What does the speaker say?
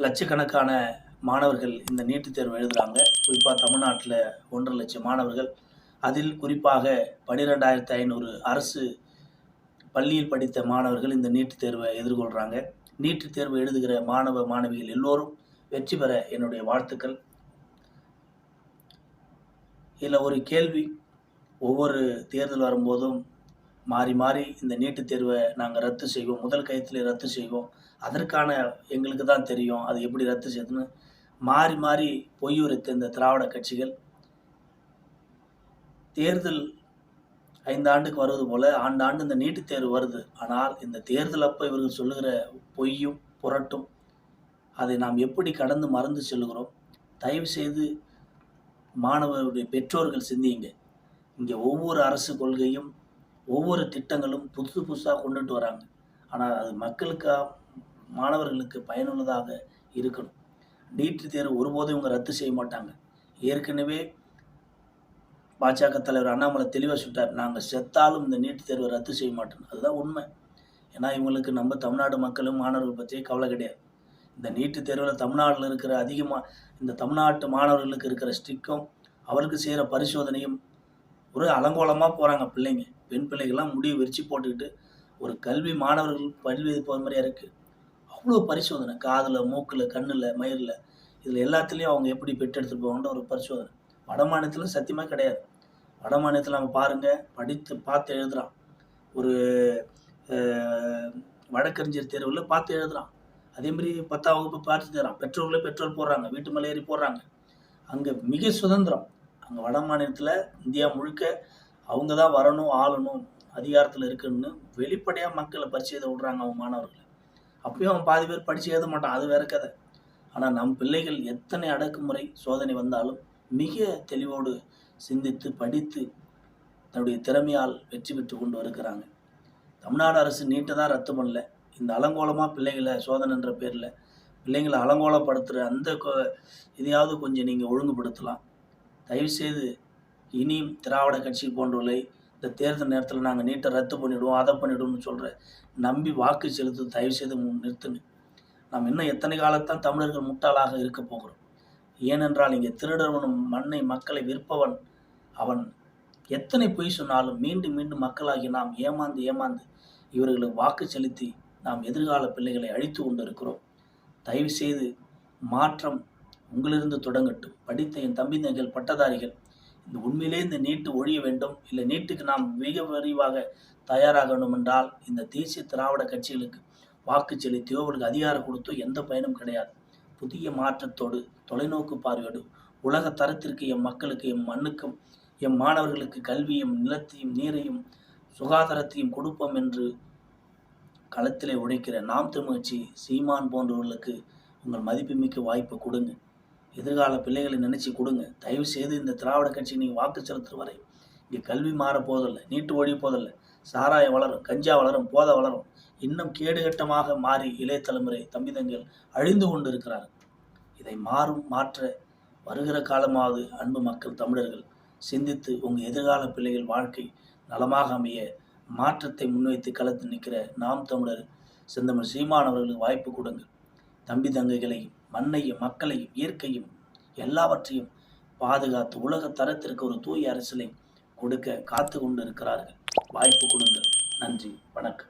லட்சக்கணக்கான மாணவர்கள் இந்த நீட்டுத் தேர்வு எழுதுகிறாங்க குறிப்பாக தமிழ்நாட்டில் ஒன்றரை லட்சம் மாணவர்கள். அதில் குறிப்பாக பன்னிரெண்டாயிரத்தி ஐநூறு அரசு பள்ளியில் படித்த மாணவர்கள் இந்த நீட்டுத் தேர்வை எதிர்கொள்கிறாங்க நீட்டுத் தேர்வு எழுதுகிற மாணவ மாணவிகள் எல்லோரும் வெற்றி பெற என்னுடைய வாழ்த்துக்கள். இதில் ஒரு கேள்வி. ஒவ்வொரு தேர்தல் வரும்போதும் மாறி மாறி இந்த நீட்டுத் தேர்வை நாங்கள் ரத்து செய்வோம். முதல் கயத்தில் ரத்து செய்வோம். அதற்கான எங்களுக்கு தான் தெரியும். அது எப்படி ரத்து செய்யுதுன்னு மாறி மாறி பொய்யுரைத்த இந்த திராவிட கட்சிகள் தேர்தல் ஐந்தாண்டுக்கு வருவது போல ஆண்டாண்டு இந்த நீட்டுத் தேர்வு வருது. ஆனால் இந்த தேர்தல் அப்போ இவர்கள் சொல்லுகிற பொய்யும் புரட்டும் அதை நாம் எப்படி கடந்து மறந்து செல்கிறோம் தயவு செய்து மாணவருடைய பெற்றோர்கள் சிந்தியுங்க. இங்கே ஒவ்வொரு அரசு கொள்கையும் ஒவ்வொரு திட்டங்களும் புதுசு புதுசாக கொண்டுட்டு வராங்க. ஆனால் அது மக்களுக்காக மாணவர்களுக்கு பயனுள்ளதாக இருக்கணும். நீட் தேர்வு ஒருபோதும் இவங்க ரத்து செய்ய மாட்டாங்க. ஏற்கனவே பாஜக தலைவர் அண்ணாமலை தெளிவாக சொல்லிட்டார் நாங்கள் செத்தாலும் இந்த நீட் தேர்வை ரத்து செய்ய மாட்டோம். அதுதான் உண்மை. ஏன்னா இவங்களுக்கு நம்ம தமிழ்நாடு மக்களும் மாணவர்கள் பற்றியே கவலை கிடையாது. இந்த நீட்டு தேர்வில் தமிழ்நாட்டில் இருக்கிற அதிகமாக இந்த தமிழ்நாட்டு மாணவர்களுக்கு இருக்கிற ஸ்டிக்கும் அவருக்கு செய்கிற பரிசோதனையும் ஒரு அலங்கோலமாக போகிறாங்க பிள்ளைங்க. பெண் பிள்ளைகள்லாம் முடிவு விரிச்சு போட்டுக்கிட்டு ஒரு கல்வி மாணவர்கள் பல்வி போகிற மாதிரியா இருக்குது அவ்வளோ பரிசோதனை. காதில் மூக்கில் கண்ணில் மயிரில் இதில் எல்லாத்துலேயும் அவங்க எப்படி பெற்றெடுத்துட்டு போவாங்கன்ற ஒரு பரிசோதனை. வட மாநிலத்தில் சத்தியமாக கிடையாது. வட மாநிலத்தில் நம்ம பாருங்கள் படித்து பார்த்து எழுதுகிறான் ஒரு வழக்கறிஞர் தேர்வில் பார்த்து எழுதுகிறான் அதே மாதிரி பத்தாம் வகுப்பு பார்த்து தரான் பெற்றோர்களே பெட்ரோல் போடுறாங்க. வீட்டு மேலே ஏறி போடுறாங்க. அங்கே மிக சுதந்திரம். அங்கே வட மாநிலத்தில் இந்தியா முழுக்க அவங்க தான் வரணும் ஆளணும் அதிகாரத்தில் இருக்குன்னு வெளிப்படையாக மக்களை பரிசு எழுத விடுறாங்க அவங்க மாணவர்களை. அப்பயும் அவன் பாதி பேர் படித்து எழுத மாட்டான். அது வேற கதை. ஆனால் நம் பிள்ளைகள் எத்தனை அடக்குமுறை சோதனை வந்தாலும் மிக தெளிவோடு சிந்தித்து படித்து தன்னுடைய திறமையால் வெற்றி பெற்று கொண்டு வருகிறாங்க. தமிழ்நாடு அரசு நீட்டை தான் ரத்து பண்ணல. இந்த அலங்கோலமாக பிள்ளைகளை சோதனைன்ற பேரில் பிள்ளைங்களை அலங்கோலப்படுத்துகிற அந்த கொ- இதையாவது கொஞ்சம் நீங்கள் ஒழுங்குபடுத்தலாம். தயவுசெய்து இனியும் திராவிட கட்சி போன்றவர்களை இந்த தேர்தல் நேரத்தில் நாங்கள் நீட்டை ரத்து பண்ணிவிடுவோம் அதை பண்ணிவிடுவோம்னு சொல்கிற நம்பி வாக்கு செலுத்து தயவுசெய்து நிறுத்துங்க. நாம் இன்னும் எத்தனை காலத்தான் தமிழர்கள் முட்டாளாக இருக்க போகிறோம். ஏனென்றால் இங்கே திருடவனும் மண்ணை மக்களை விற்பவன் அவன். எத்தனை பொய் சொன்னாலும் மீண்டும் மீண்டும் மக்களாகி நாம் ஏமாந்து ஏமாந்து இவர்களுக்கு வாக்கு செலுத்தி நாம் எதிர்கால பிள்ளைகளை அழித்து கொண்டிருக்கிறோம். தயவு செய்து மாற்றம் உங்களிருந்து தொடங்கட்டும். படித்த என் தம்பி பட்டதாரிகள். இந்த உண்மையிலே இந்த நீட்டு ஒழிய வேண்டும். இல்லை நீட்டுக்கு நாம் மிக விரிவாக தயாராக வேண்டும் என்றால் இந்த தேசிய திராவிட கட்சிகளுக்கு வாக்கு செலுத்தியோ அவர்களுக்கு அதிகாரம் கொடுத்தோ எந்த பயனும் கிடையாது. புதிய மாற்றத்தோடு தொலைநோக்கு பார்வையோடு உலக தரத்திற்கு எம் மக்களுக்கு எம் மண்ணுக்கும் எம் மாணவர்களுக்கு கல்வியும் நிலத்தையும் நீரையும் சுகாதாரத்தையும் கொடுப்போம் என்று களத்திலே உழைக்கிற நாம் தமிழ்ச்சி சீமான் போன்றவர்களுக்கு உங்கள் மதிப்புமிக்க வாய்ப்பு கொடுங்க. எதிர்கால பிள்ளைகளை நினைச்சு கொடுங்க. தயவு செய்து இந்த திராவிட கட்சி நீங்கள் வாக்கு செலுத்துற வரை இங்கே கல்வி மாற போதில்லை நீட்டு ஒழி போதில்லை சாராயம் வளரும் கஞ்சா வளரும் போதை வளரும். இன்னும் கேடுகட்டமாக மாறி இளைய தலைமுறை தம்பிதங்கள் அழிந்து கொண்டு இருக்கிறார் இதை மாறும் மாற்ற வருகிற காலமாவது அன்பு மக்கள் தமிழர்கள் சிந்தித்து உங்கள் எதிர்கால பிள்ளைகள் வாழ்க்கை நலமாக அமைய மாற்றத்தை முன்வைத்து களத்தில் நிற்கிற நாம் தமிழர் செந்தமிழ் சீமானவர்களுக்கு வாய்ப்பு கொடுங்கள். தம்பி தங்கைகளையும் மண்ணையும் மக்களையும் இயற்கையும் எல்லாவற்றையும் பாதுகாத்து உலக தரத்திற்கு ஒரு தூய அரசியலை கொடுக்க காத்து கொண்டு இருக்கிறார்கள் வாய்ப்பு கொடுங்கள். நன்றி. வணக்கம்.